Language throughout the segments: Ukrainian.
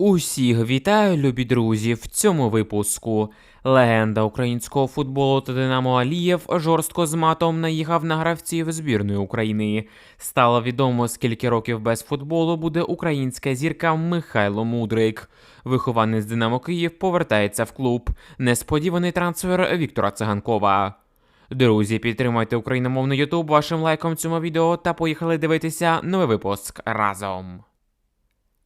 Усіх вітаю, любі друзі, в цьому випуску. Легенда українського футболу та Динамо Алієв жорстко з матом наїхав на гравців збірної України. Стало відомо, скільки років без футболу буде українська зірка Михайло Мудрик. Вихованець Динамо Київ повертається в клуб. Несподіваний трансфер Віктора Циганкова. Друзі, підтримайте україномовний Ютуб вашим лайком цьому відео та поїхали дивитися новий випуск разом.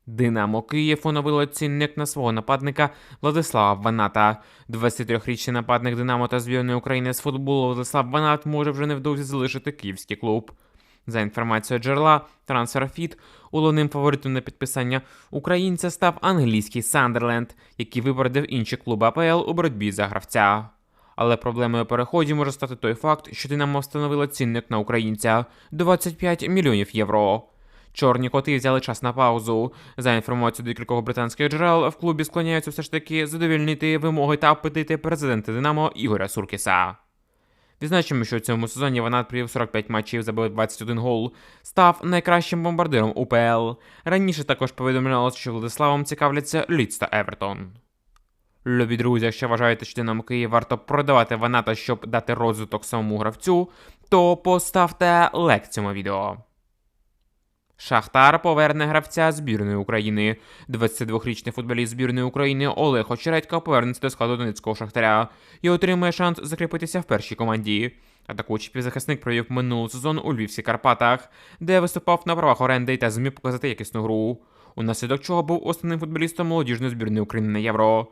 Динамо Київ оновило цінник на свого нападника Владислава Ваната. 23-річний нападник Динамо та збірної України з футболу Владислав Ванат може вже невдовзі залишити київський клуб. За інформацією джерела, трансферфіт головним фаворитом на підписання українця став англійський Сандерленд, який випередив інші клуби АПЛ у боротьбі за гравця. Але проблемою переходів може стати той факт, що Динамо встановило цінник на українця 25 мільйонів євро. Чорні коти взяли час на паузу. За інформацією декількох британських джерел, в клубі склоняються все ж таки задовільнити вимоги та апетити президента Динамо Ігоря Суркіса. Відзначимо, що у цьому сезоні вона провів 45 матчів, забив 21 гол, став найкращим бомбардиром УПЛ. Раніше також повідомлялося, що Владиславом цікавляться Ліц та Евертон. Любі друзі, якщо вважаєте, що Динамо Київ варто продавати Ваната, щоб дати розвиток самому гравцю, то поставте лайк цьому відео. Шахтар поверне гравця збірної України. 22-річний футболіст збірної України Олег Очередько повернеться до складу Донецького шахтаря і отримає шанс закріпитися в першій команді. Атакуючий півзахисник провів минулий сезон у Львівських Карпатах, де виступав на правах оренди та зміг показати якісну гру. Унаслідок чого був основним футболістом молодіжної збірної України на євро.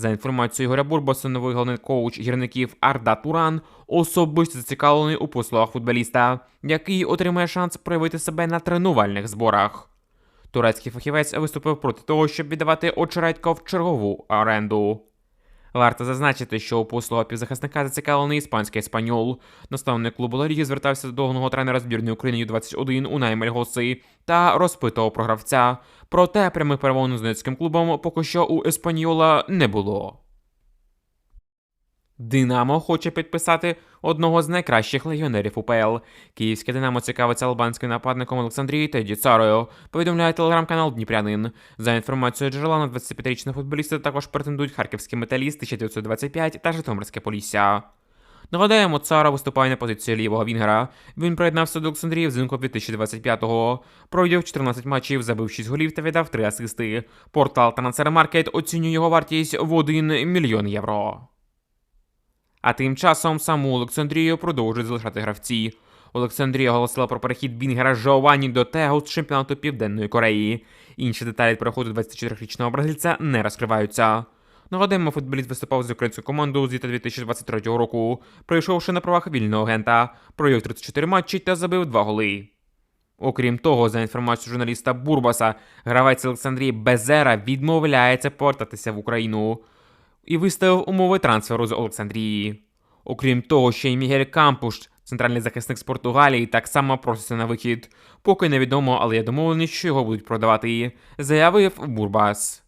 За інформацією Ігоря Бурбаса, новий головний коуч гірників Арда Туран особисто зацікавлений у послугах футболіста, який отримає шанс проявити себе на тренувальних зборах. Турецький фахівець виступив проти того, щоб віддавати очередько в чергову оренду. Варто зазначити, що у послуга півзахисника зацікавлений іспанський еспаньол. Наставник клубу Ла звертався до головного тренера збірної України Ю-21 наймель Госи та розпитував про гравця. Проте прямих перемовин з донецьким клубом поки що у Еспаньола не було. Динамо хоче підписати одного з найкращих легіонерів УПЛ. Київське Динамо цікавиться албанським нападником Олександрії Теді Царою, повідомляє телеграм-канал Дніпрянин. За інформацією джерела на 25-річного футболіста також претендують харківський металіст 1925 та Житомирське Полісся. Нагадаємо, Цара виступає на позиції лівого Вінгера. Він приєднався до Олександрії взимку 2025-го. Провів 14 матчів, забив 6 голів та віддав 3 асисти. Портал Трансфермаркет оцінює його вартість в 1 мільйон євро. А тим часом саму Олександрію продовжують залишати гравці. Олександрія оголосила про перехід Вінгера Жоованні до Тегу з чемпіонату Південної Кореї. Інші деталі переходу 24-річного бразильця не розкриваються. Нагадаємо, футболіст виступав з українською командою з літа 2023 року, пройшовши на правах вільного агента, провів 34 матчі та забив 2 голи. Окрім того, за інформацією журналіста Бурбаса, гравець Олександрії Безера відмовляється повертатися в Україну і виставив умови трансферу з Олександрії. Окрім того, ще й Мігель Кампуш, центральний захисник з Португалії, так само проситься на вихід. Поки невідомо, але я домовлений, що його будуть продавати, заявив Бурбас.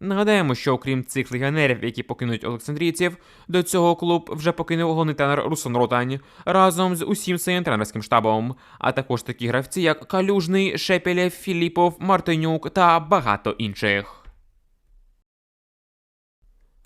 Нагадаємо, що окрім цих легіонерів, які покинуть Олександрійців, до цього клуб вже покинув головний тренер Руслан Ротань разом з усім своїм тренерським штабом, а також такі гравці, як Калюжний, Шепелєв, Філіпов, Мартинюк та багато інших.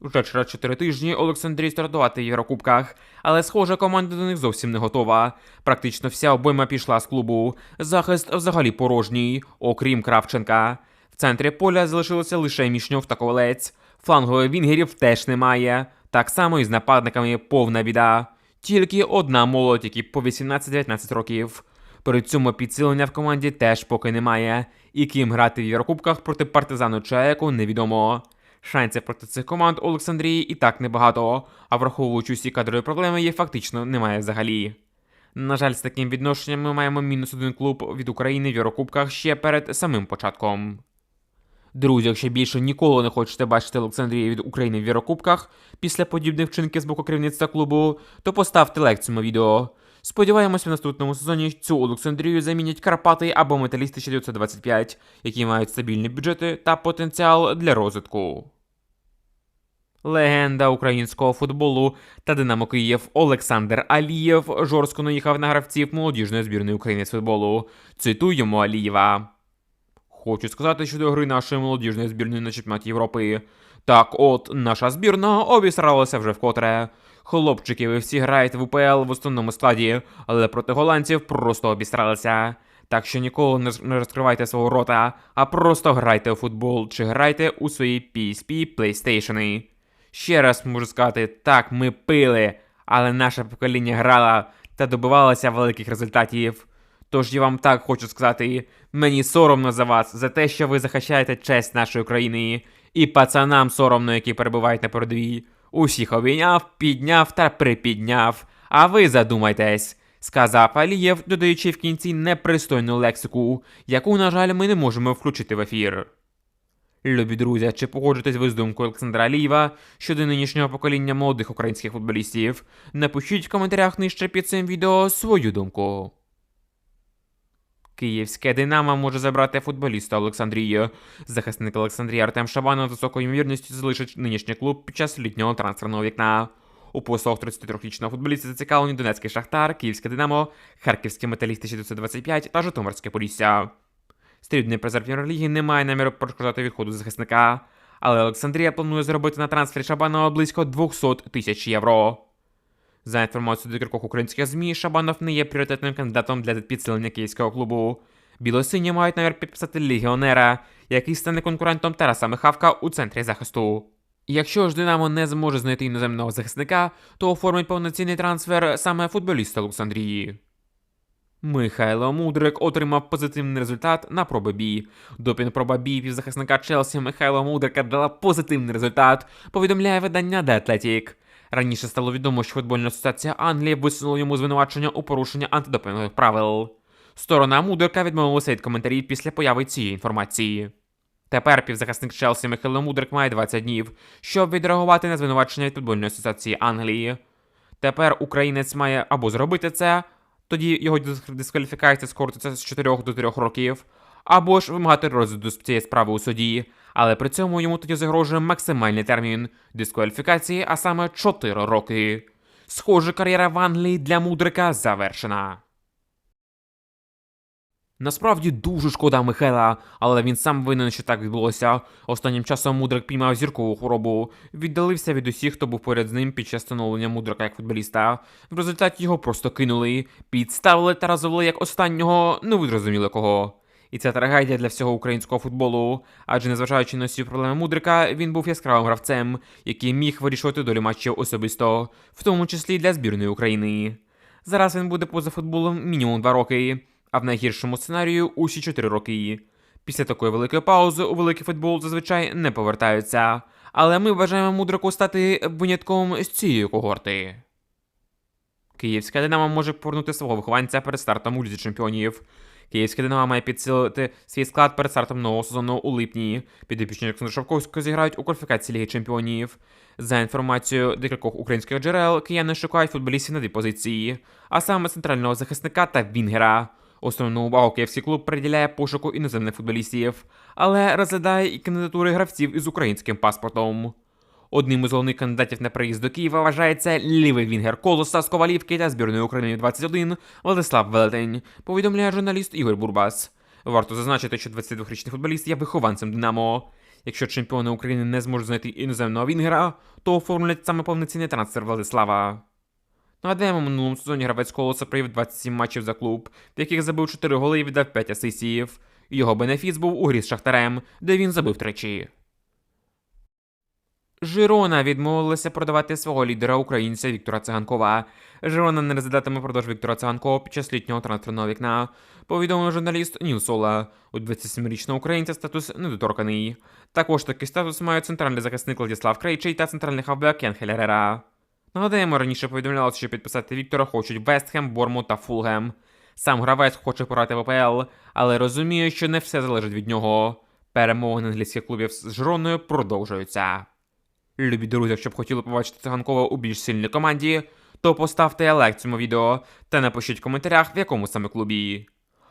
Вже через 4 тижні Олександрій стартувати в Єврокубках, але схоже, команда до них зовсім не готова. Практично вся обойма пішла з клубу. Захист взагалі порожній, окрім Кравченка. В центрі поля залишилося лише Мішньов та Ковалець. Флангових вінгерів теж немає. Так само і з нападниками повна біда. Тільки одна молодь, які по 18-19 років. При цьому підсилення в команді теж поки немає. І ким грати в Єврокубках проти партизану Чаєку невідомо. Шансів проти цих команд у Олександрії і так небагато, а враховуючи усі кадрові проблеми, їх фактично немає взагалі. На жаль, з таким відношенням ми маємо мінус один клуб від України в Єврокубках ще перед самим початком. Друзі, якщо більше ніколи не хочете бачити Олександрію від України в Єврокубках після подібних вчинків з боку керівництва клубу, то поставте лайк цьому відео. Сподіваємось, в наступному сезоні цю Олександрію замінять Карпати або Металісти 1925, які мають стабільні бюджети та потенціал для розвитку. Легенда українського футболу та Динамо Київ Олександр Алієв жорстко наїхав на гравців молодіжної збірної України з футболу. Цитуємо Алієва. хочу сказати щодо гри нашої молодіжної збірної на чемпіонаті Європи. Так от, наша збірна обісралася вже вкотре. Хлопчики, ви всі граєте в УПЛ в основному складі, але проти голландців просто обістралися. Так що ніколи не, розкривайте свого рота, а просто грайте у футбол чи грайте у свої PSP PlayStation. Ще раз можу сказати, так, ми пили, але наше покоління грало та добивалося великих результатів. Тож я вам так хочу сказати, мені соромно за вас, за те, що ви захищаєте честь нашої країни, і пацанам соромно, які перебувають на передовій. Усіх обійняв, підняв та припідняв. А ви задумайтесь, сказав Алієв, додаючи в кінці непристойну лексику, яку, на жаль, ми не можемо включити в ефір. Любі друзі, чи погоджуєтесь ви з думкою Олександра Алієва щодо нинішнього покоління молодих українських футболістів? Напишіть в коментарях нижче під цим відео свою думку. Київське Динамо може забрати футболіста Олександрії. Захисник Олександрії Артем Шабанов з високою ймовірністю залишить нинішній клуб під час літнього трансферного вікна. У послугах 33-річного футболіста зацікавлені Донецький Шахтар, Київське Динамо, Харківський металіст 1925 та Житомирське Полісся. Стрібний призер прем'єр-ліги не має наміру перешкоджати відходу захисника, але Олександрія планує зробити на трансфері Шабанова близько 200 тисяч євро. За інформацією декількох українських ЗМІ, Шабанов не є пріоритетним кандидатом для підсилення київського клубу. Білосині мають намір підписати легіонера, який стане конкурентом Тараса Михавка у центрі захисту. Якщо ж Динамо не зможе знайти іноземного захисника, то оформить повноцінний трансфер саме футболіста Олександрії. Михайло Мудрик отримав позитивний результат на проби бій. Допінг пробабій півзахисника Челсі Михайло Мудрика дала позитивний результат, повідомляє видання The Athletic. Раніше стало відомо, що футбольна асоціація Англії висунула йому звинувачення у порушенні антидопінгових правил. Сторона Мудрика відмовилася від коментарів після появи цієї інформації. Тепер півзахисник Челсі Михайло Мудрик має 20 днів, щоб відреагувати на звинувачення від футбольної асоціації Англії. Тепер українець має або зробити це, тоді його дискваліфікація скоротиться з 4 до 3 років, або ж вимагати розгляду цієї справи у суді, але при цьому йому тоді загрожує максимальний термін дискваліфікації, а саме 4 роки. Схоже, кар'єра в Англії для Мудрика завершена. Насправді дуже шкода Михайла, але він сам винен, що так відбулося. Останнім часом Мудрик піймав зіркову хворобу, віддалився від усіх, хто був поряд з ним під час становлення Мудрика як футболіста. В результаті його просто кинули, підставили та розвели як останнього, не ви зрозуміли кого. І це трагедія для всього українського футболу, адже незважаючи на всі проблеми Мудрика, він був яскравим гравцем, який міг вирішувати долю матчів особисто, в тому числі для збірної України. Зараз він буде поза футболом мінімум 2 роки, а в найгіршому сценарію усі 4 роки. Після такої великої паузи у великий футбол зазвичай не повертаються. Але ми вважаємо мудрику стати винятком з цієї когорти. Київська Динамо може повернути свого вихованця перед стартом у Лізі Чемпіонів. Київська Динамо має підсилити свій склад перед стартом нового сезону у липні. Підопічні Олександра Шовковського зіграють у кваліфікації Ліги Чемпіонів. За інформацією декількох українських джерел, кияни шукають футболістів на дві позиції, а саме центрального захисника та Вінгера. Основну увагу київський клуб приділяє пошуку іноземних футболістів, але розглядає і кандидатури гравців із українським паспортом. Одним із головних кандидатів на приїзд до Києва вважається лівий вінгер Колоса з Ковалівки та збірної України 21 Владислав Велетень, повідомляє журналіст Ігор Бурбас. Варто зазначити, що 22-річний футболіст є вихованцем Динамо. Якщо чемпіони України не зможуть знайти іноземного вінгера, то оформлять саме повноцінний трансфер Владислава. Нагадаємо, в минулому сезоні гравець Колоса провів 27 матчів за клуб, в яких забив 4 голи і віддав 5 асистів. Його бенефіс був у грі з Шахтарем, де він забив тричі. Жирона відмовилася продавати свого лідера українця Віктора Циганкова. Жирона не розглядатиме продаж Віктора Циганкова під час літнього трансферного вікна. Повідомив журналіст Ніл У 27-річного українця статус недоторканий. Також такий статус мають центральний захисник Владислав Крейчий та центральний хавбек Кен Хелерера. Нагадаємо, раніше повідомлялося, що підписати Віктора хочуть Вестхем, Борму та Фулгем. Сам гравець хоче пограти в АПЛ, але розуміє, що не все залежить від нього. Перемоги англійських клубів з Жироною продовжуються. Любі друзі, якщо б хотіли побачити циганкова у більш сильній команді, то поставте лайк цьому відео та напишіть в коментарях, в якому саме клубі.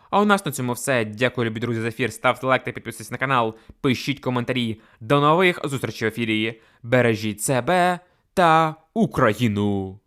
А у нас на цьому все. Дякую, любі друзі, за ефір. Ставте лайк та підписуйтесь на канал, пишіть коментарі. До нових зустрічей в ефірі. Бережіть себе та Україну!